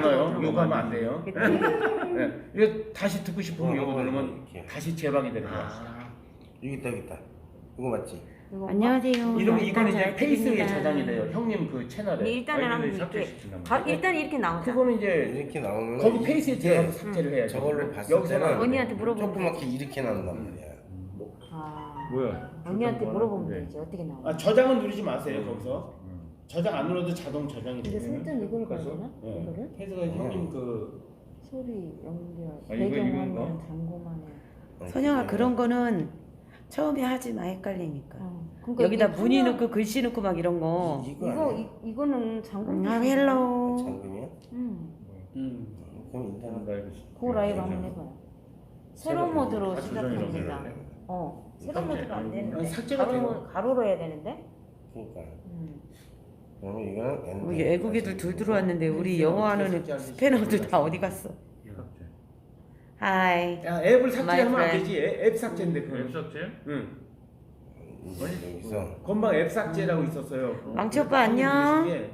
많아요. 들어가. 요거 하면 안 돼요. 그치? 네. 이거 다시 듣고 싶으면 어, 요거 어, 누르면 이렇게. 다시 재방이 되는 거야. 아, 여기 있다 여기 있다. 이거 맞지? 이거 안녕하세요. 이러면 이거는 일단 이제 페이스에 잘 저장이. 돼요. 형님 그 채널에. 일단은 한번 이렇게 삭제시킨단 바. 일단 이렇게 나오자. 그거는 이제 이렇게 나오면 거기 페이스에 들어가서 삭제를 해야죠. 저걸로 봤을 여기서는 때는 언니한테 물어보면 조그맣게 이렇게 나온단 말이야. 아, 뭐야? 언니한테 물어보면? 되지. 어떻게 나와? 아, 저장은 누르지 마세요. 거기서 음. 저장 안 눌러도 자동 저장이 근데 돼요. 손등 이걸 그래서? 되나? 네. 이거를? 그래서 형님 그 소리 연결, 아, 이거, 배경 이거, 화면 이거? 잠궈만 해. 선영아 그런 거는 처음에 하지 마 헷갈리니까. 어. 그러니까 여기다 이게 문의 화면- 넣고 글씨 넣고 막 이런 거. 이거 이거 아니야? 이, 이거는 잠금. 아 헬로. 잠금이야? 음. 음. 그럼 인터넷 고 라이브 한번 해봐요. 새로 모드로 시작합니다. 어, 새로 삭제. 모드가 안 아니, 되는데. 삭제가 가로, 돼요. 가로로 해야 되는데. 그러니까. 음. 그러면 이거는 엔터. 우리 외국 애들 둘 들어왔는데 우리 영어 하는 스페너들 다 어디 갔어? 하이. 야, 앱을 삭제하면 안. 되지. 앱, 앱 삭제인데 앱 그. 삭제? 응. 여기서 건방 앱 삭제라고 있었어요. 망치 오빠 안녕. 응.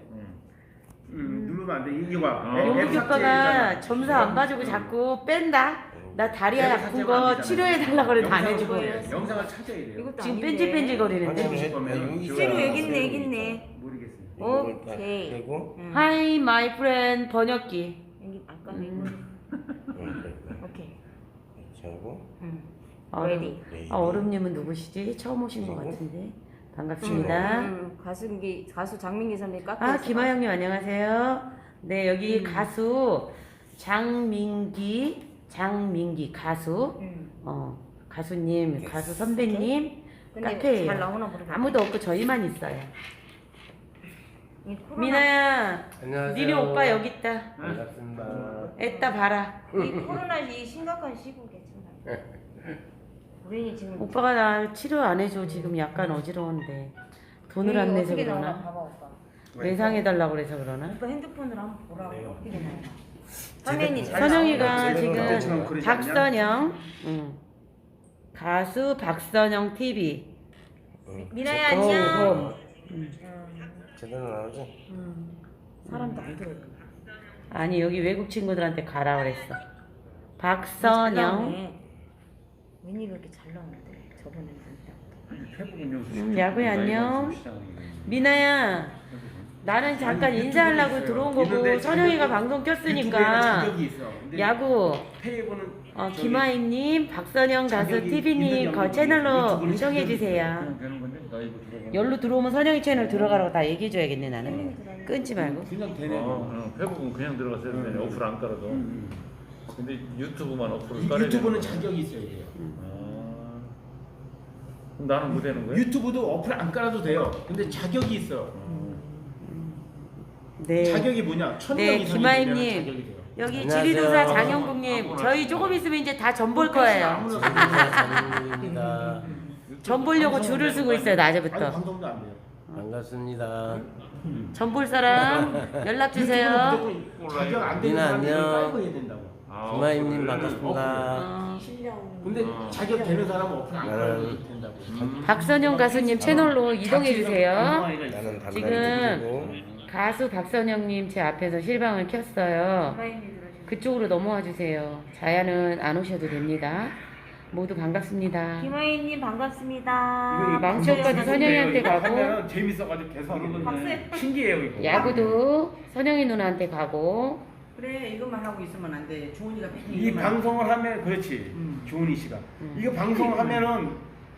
음, 누르면 안 돼. 이거 봐. 어. 앱, 앱 삭제 오빠가. 점수 안 봐주고 자꾸 뺀다. 나 다리 앱 아픈 안거 되잖아. 치료해 달라 그래도 안 영상을 해주고. 보여요. 영상을 찾아야 돼요. 이것도 지금 아닌데. 뺀질뺀질 거리는데. 아니, 왜- 거면 왜 여기 새로. 여기 있네, 여기 있네. 모르겠어 요. 이거를 딱 오케이. 떼고 응. 하이 마이 프렌드 번역기. 여기 아까 음. 이거. 이렇게 떼고 오케이. 이렇게 하고 응. 얼음. 레디. 레이디. 아, 얼음님은 누구시지? 처음 오신 것 같은데. 반갑습니다. 음, 가수기 가수 장민기 선배 카페. 아 김하영님 안녕하세요. 네 여기 음. 가수 장민기 장민기 가수 음. 어 가수님 가수 선배님 근데 카페예요. 잘 나오나 모르겠어. 아무도 없고 저희만 있어요. 이 코로나- 미나야 안녕하세요. 니네 오빠 여기 있다. 반갑습니다. 애따 봐라. 이 코로나 이 심각한 시국에 참. 우리는 지금 오빠가 나 치료 안 해줘 지금 약간 어지러운데 돈을 안 내서 어떻게 나오나 그러나 봐봐 오빠. 외상해달라고 그래서 그러나 오빠 핸드폰으로 한번 보라고 네. 어떻게 나오나. 화면이 잘 선영이가 나오나? 지금 않냐? 박선영 응. 가수 박선영 TV 미나야 어, 안녕. 어. 음, 제대로 나오지? 음. 사람도 안 들어. 아니 여기 외국 친구들한테 가라 그랬어. 박선영. 웬일로 이렇게 잘 나오는데 영수 음, 야구야, 안녕. 미나야 나는 잠깐 인사하려고 들어온 거고 선영이가 방송 켰으니까 야구 페이보는 어, 저기 김하임님 박선영 가수 자격이 TV님 거 영역이 채널로 자격이 주세요. 되는 건데 들어가. 열로 들어오면 선영이 채널 들어가라고 다 얘기해 줘야겠네 나는. 끊지 말고. 그냥 되네. 어, 어, 페북은 그냥 들어갔어야 되네. 음. 어플 안 깔아도. 음. 근데 유튜브만 어플을 이 깔아야 유튜브는 되는 거야. 자격이 있어야 돼요. 아. 그럼 나는 못 되는 거야? 유튜브도 어플 안 깔아도 돼요. 근데 자격이 있어. 네. 자격이 뭐냐? 천명 네, 이상이 김하임님. 되면 자격이 돼요. 여기 안녕하세요. 지리도사 장영국님 저희 조금 있으면 이제 다 전 볼 거예요. 반갑습니다. 전 보려고 줄을 서고 있어요 아니 낮에부터. 방송도 안 돼요. 반갑습니다. 전 볼 사람 연락 주세요. 유튜브는 무조건 자격 안 되는 사람들은 안녕. 깔고 해야 된다고. 아, 김하임님 어플을. 반갑습니다. 어, 근데 아. 자격 되는 사람은 어플 안 나는- 된다고. 음. 박선영 가수님 채널로 이동해 주세요. 나는 지금 가수 박선영님 제 앞에서 실방을 켰어요. 그쪽으로 넘어와 주세요. 자야는 안 오셔도 됩니다. 모두 반갑습니다. 김하인님 반갑습니다. 망치 오빠도 선영이한테 가고 하면 재밌어가지고 계속 하는 건데 신기해요 이거. 야구도 선영이 누나한테 가고 그래 이것만 하고 있으면 안 돼. 주원이가 맨날 이 방송을 하면 그렇지 음. 주은이 씨가 음. 이거 방송을 하면은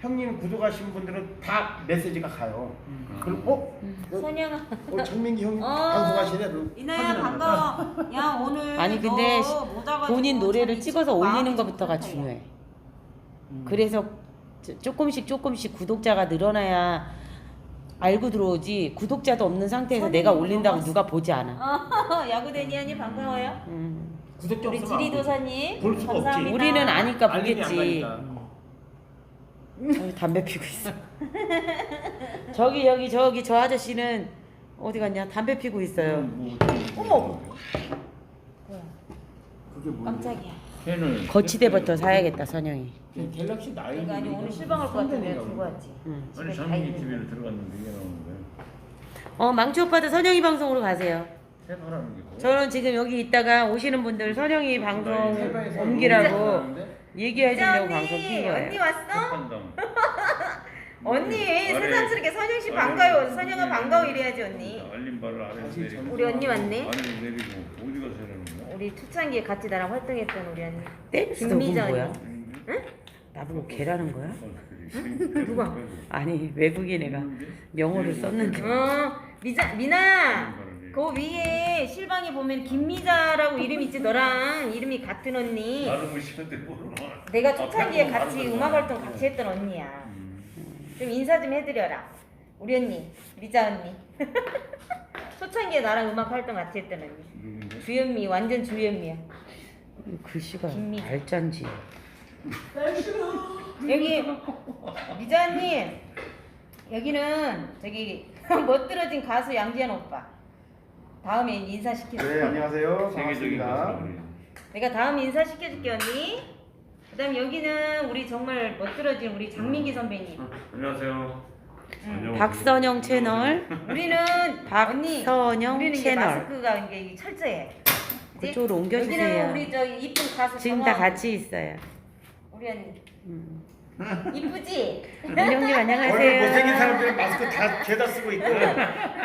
형님 구독하신 분들은 다 메시지가 가요. 그럼 어? 선영아. 어 정민기 형님 어. 방송하시네. 이나야. 반가워. 야 오늘 아니 근데 너 본인 노래를 참 찍어서 올리는 좀 것부터가. 중요해. 그래서 조- 조금씩 조금씩 구독자가 늘어나야 알고 들어오지 구독자도 없는 상태에서 선생님 내가 올린다고 누가 보지 않아. 어, 야구 데니아님 반가워요. 음. 구독자 우리 없으면 안 지리도사님 볼 수가 없지. 감사합니다. 우리는 아니까 알림이 안 보겠지. 가니까. 어, 담배 피고 있어. 저기 여기 저기 저 아저씨는 어디 갔냐? 담배 피고 있어요. 뭐, 어머. 그게? 깜짝이야. 펜을 거치대부터 사야겠다 선영이. 네, 갤럭시 나인. 내가 아니 오늘 실방할 것 같아 내가 들고 왔지. 응. 아니 집에 다 장민이 있는데. TV를 들어갔는데 이게 나오는 거야. 어 망치 오빠도 선영이 방송으로 가세요. 채널하는 게 뭐야? 저는 지금 여기 있다가 오시는 분들 선영이 방송 옮기라고 얘기해 주려고 언니, 방송 킨 언니 거예요. 왔어? 언니 새삼스럽게 선영 씨 반가워. 선영아 반가워 이래야지 언니. 아래로 다시 내리고. 우리 언니 왔네. 아래로 내리고 어디 가서 이러는 거야? 우리 초창기에 같이 나랑 활동했던 우리 언니. 김미자 뭐야? 나보고 개라는 거야? 누가? 아니 외국인 애가 영어를 썼는데 어 미자 미나. 그 위에 실방에 보면 김미자라고 이름 있지 너랑 이름이 같은 언니. 나는 무시한데 뭐를 내가 초창기에 같이 음악 활동 같이 했던 언니야. 좀 인사 좀 해드려라. 우리 언니 미자 언니. 초창기에 나랑 음악 활동 같이 했던 언니. 누군데? 주현미 완전 주현미야. 글씨가 김미자. 발짠지 여기 미자 언니 여기는 저기 멋들어진 가수 양지현 오빠. 다음에 인사시켜. 네 안녕하세요 세계적인 반갑습니다 가수라. 내가 다음 인사시켜줄게 언니. 그 다음 여기는 우리 정말 멋들어진 우리 장민기 선배님. 안녕하세요. 안녕하세요. 박선영 채널 우리는 언니 박선영 우리는 이제 채널 마스크가 이게 철저해. 그쪽으로 여기는 옮겨주세요. 우리 저 이쁜 가수 지금. 다 같이 있어요. 우리 언니 음. 이쁘지? 은영님 얼굴 안녕하세요. 못생긴 사람들은 마스크 다 죄다 쓰고 있고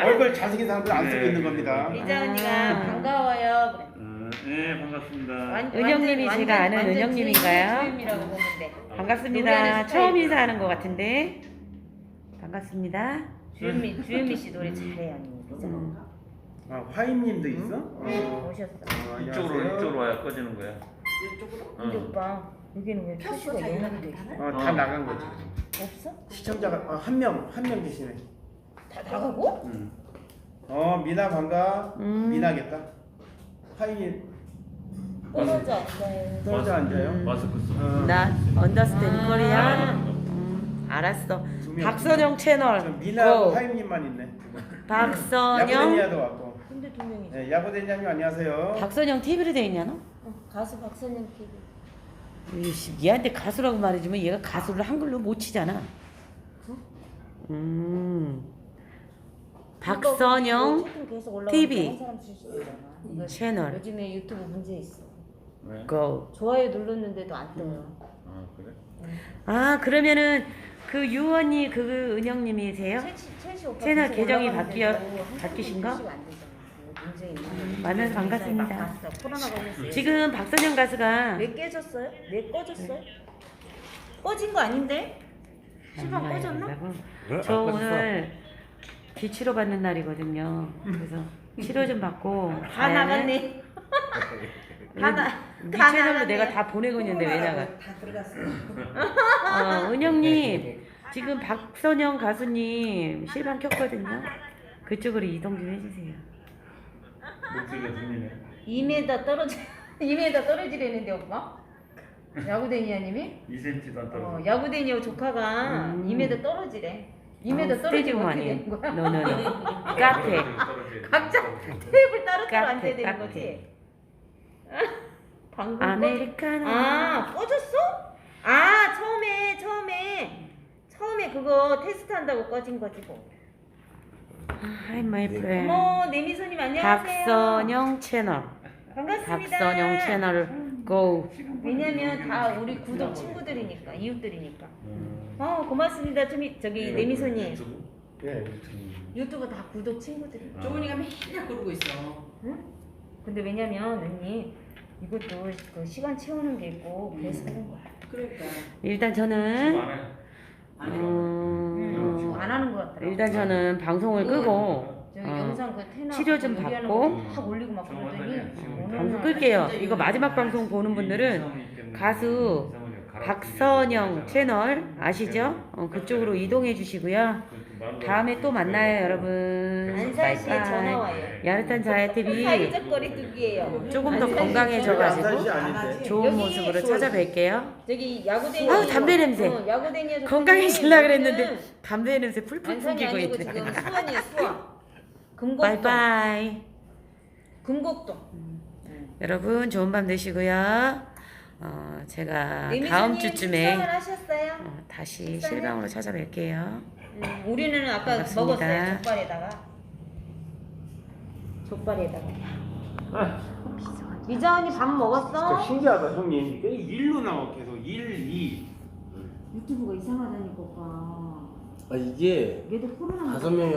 얼굴 잘생긴 사람들은 안 쓰고 있는 겁니다 미자 언니가 아. 반가워요. 그래. 어, 네 반갑습니다. 완- 은영님이 완전- 제가 아는 완전 은영님인가요? 주인님이라고 보면 돼. 반갑습니다. 처음 스타일. 인사하는 것 같은데 반갑습니다. 주현미 주현미 씨 노래 잘해 언니. 미자. 음. 아 화임님도 있어? 어. 오셨어. 어, 이쪽으로 안녕하세요. 이쪽으로 와야 꺼지는 거야. 근데 어. 오빠 여기는 왜 표시가 영어로 돼 있어? 어, 다 나간 거지 없어? 시청자가 어, 한 명 한 명 계시네 다 나가고? 응. 어 미나 반가 음. 미나겠다 화임이 떨어져 앉아요. 떨어져 앉아요 마스크 써. 어. 나 언더스탠 아. 코리안. 음, 알았어. 두 명. 박선영 저 채널. 미나하고 고. 화임님만 있네 박선영. 야구대니아도 왔고 근데 두 명이지. 네, 야구대니아님 안녕하세요 박선영 TV로 돼 있냐 너? 어, 가수 박선영 TV. 이씨, 얘한테 가수라고 말해주면 얘가 가수를 한글로 못 치잖아. 음. 박선영 TV. 이거 채널. 요즘에 유튜브 문제 있어. 왜? 고. 좋아요 눌렀는데도 안 떠요. 아 그래? 아 그러면은 그 유언니 그 은영님이세요? 첼시 오빠 채널 계정이 바뀌어- 한 바뀌신가? 만나서 반갑습니다. 막 봤어. 코로나 걸렸어요. 지금 박선영 가수가 왜 깨졌어요? 왜 꺼졌어요? 꺼진 거 아닌데? 시방 아니야, 꺼졌나? 저 안? 오늘 기치료 받는 날이거든요. 그래서 치료 좀 받고 다 나갔네. 다 나. 네다 채널로 나갔네. 내가 다 보내고 있는데 왜 나가? 다 들어갔어. 어, 은영님 지금 박선영 가수님 실방 켰거든요. 그쪽으로 이동 좀 해주세요. 목소리가 들리네. 2m 떨어져 2m 떨어지려는데 오빠? 야구데니아님이? 2cm도 안 어, 떨어져. 야구데니아 조카가 음. 2m 떨어지래. 2m 어, 스테디 떨어지면 어떻게 우먼이. 되는 거야? 노노노. 카페. 각자 테이블 따로 따로 카페, 앉아야 되는 카페. 거지? 방금 아메리카노. 아 꺼졌어? 아 처음에 처음에 처음에 그거 테스트 한다고 꺼진 거지 뭐. Hi my friend. 어머 안녕하세요. 네. 박선영 채널. 반갑습니다. 박선영 채널 고. 왜냐면 다 우리 구독 친구들이니까 이웃들이니까. 음. 어 고맙습니다. 저기 저기 내미소님 예. 유튜브 다 구독 친구들이. 조은이가 맨날 그러고 있어. 근데 왜냐면 언니 이것도 그 시간 채우는 게 있고 그래서 하는 거야. 그러니까. 일단 저는 음, 안 하는 것 같더라고. 일단 저는 방송을 끄고 저 어, 영상 그 테나 치료 좀 요리하는 받고 거다 올리고 막 그러더니 오늘 방송 날 끌게요. 이거 마지막 방송 보는 분들은 가수 박선영 채널 아시죠? 어, 그쪽으로 이동해 주시고요. 다음에 또 만나요, 여러분. 안산 씨에 전화. 와요. 야릇한 자야 TV 사회적 거리두기예요. 조금 더 안산 씨 건강해져가지고 안산시 그 아닌데 좋은 여기 모습으로. 찾아뵐게요. 저기 야구대니 아우, 담배 냄새. 어, 야구대니 건강해지려 그랬는데 담배 냄새 풀풀 안산이 풍기고 아니고 있네. 지금 수원이에요 수원. 금곡동. 바이바이. 금곡동. 여러분 좋은 밤 되시고요. 어, 제가 다음 주쯤에 하셨어요? 어, 다시? 실방으로 찾아뵐게요. 음, 우리는 아까 반갑습니다. 먹었어요 족발에다가. 족발에다가. 아, 미자 언니 밥 진짜 먹었어? 신기하다 형님. 이게 일로 나와 계속 일, 이. 유튜브가 이상하다니까 오빠. 아 이게 얘도 코로나 다섯 명